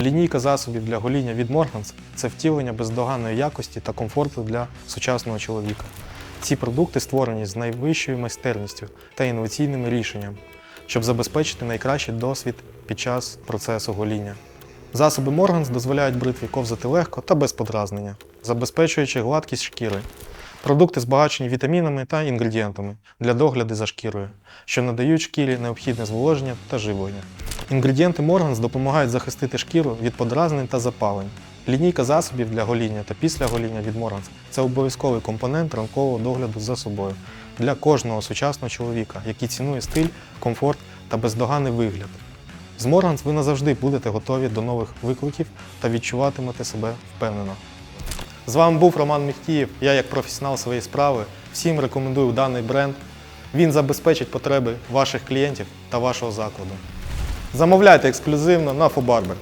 Лінійка засобів для гоління від Morgans – це втілення бездоганної якості та комфорту для сучасного чоловіка. Ці продукти створені з найвищою майстерністю та інноваційними рішеннями, щоб забезпечити найкращий досвід під час процесу гоління. Засоби Morgans дозволяють бритві ковзати легко та без подразнення, забезпечуючи гладкість шкіри. Продукти збагачені вітамінами та інгредієнтами для догляду за шкірою, що надають шкірі необхідне зволоження та живлення. Інгредієнти Morgans допомагають захистити шкіру від подразнень та запалень. Лінійка засобів для гоління та після гоління від Morgans – це обов'язковий компонент ранкового догляду за собою для кожного сучасного чоловіка, який цінує стиль, комфорт та бездоганний вигляд. З Morgans ви назавжди будете готові до нових викликів та відчуватимете себе впевнено. З вами був Роман Міхтієв. Я, як професіонал своєї справи, всім рекомендую даний бренд. Він забезпечить потреби ваших клієнтів та вашого закладу. Замовляйте ексклюзивно на Фобарбер.